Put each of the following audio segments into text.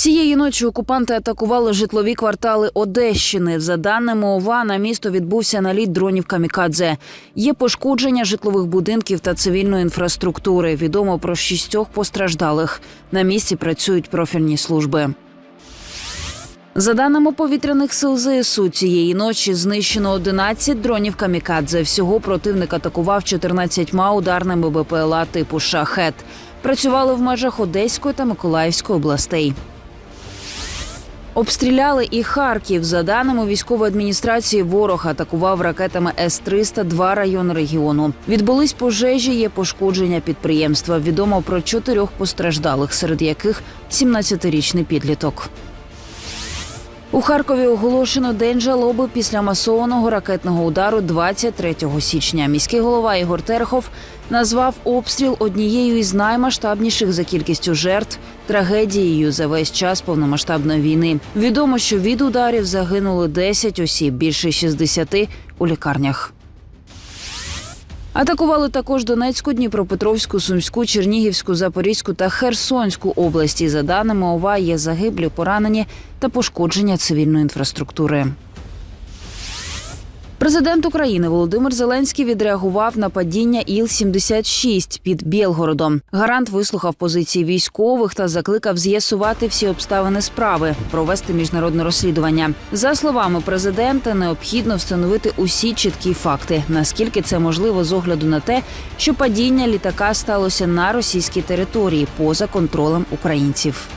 Цієї ночі окупанти атакували житлові квартали Одещини. За даними ОВА, на місто відбувся наліт дронів камікадзе. Є пошкодження житлових будинків та цивільної інфраструктури. Відомо про шістьох постраждалих. На місці працюють профільні служби. За даними повітряних сил ЗСУ, цієї ночі знищено 11 дронів камікадзе. Всього противник атакував 14 ударними БПЛА типу шахет. Працювали в межах Одеської та Миколаївської областей. Обстріляли і Харків. За даними військової адміністрації, ворог атакував ракетами С-300 два райони регіону. Відбулись пожежі, є пошкодження підприємства. Відомо про чотирьох постраждалих, серед яких 17-річний підліток. У Харкові оголошено день жалоби після масованого ракетного удару 23 січня. Міський голова Ігор Терхов назвав обстріл однією із наймасштабніших за кількістю жертв трагедією за весь час повномасштабної війни. Відомо, що від ударів загинули 10 осіб, більше 60 у лікарнях. Атакували також Донецьку, Дніпропетровську, Сумську, Чернігівську, Запорізьку та Херсонську області. За даними ОВА, є загиблі, поранені та пошкодження цивільної інфраструктури. Президент України Володимир Зеленський відреагував на падіння Іл-76 під Білгородом. Гарант вислухав позиції військових та закликав з'ясувати всі обставини справи, провести міжнародне розслідування. За словами президента, необхідно встановити усі чіткі факти, наскільки це можливо з огляду на те, що падіння літака сталося на російській території поза контролем українців.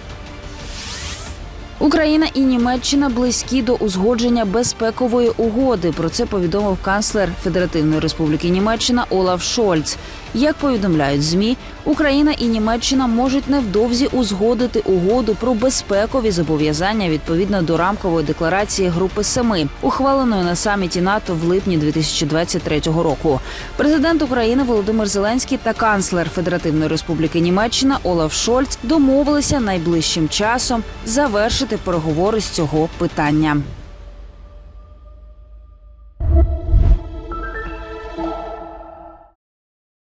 Україна і Німеччина близькі до узгодження безпекової угоди. Про це повідомив канцлер Федеративної Республіки Німеччина Олаф Шольц. Як повідомляють змі, Україна і Німеччина можуть невдовзі узгодити угоду про безпекові зобов'язання відповідно до рамкової декларації Групи Семи, ухваленої на саміті НАТО в липні 2023 року. Президент України Володимир Зеленський та канцлер Федеративної Республіки Німеччина Олаф Шольц домовилися найближчим часом завершити переговори з цього питання.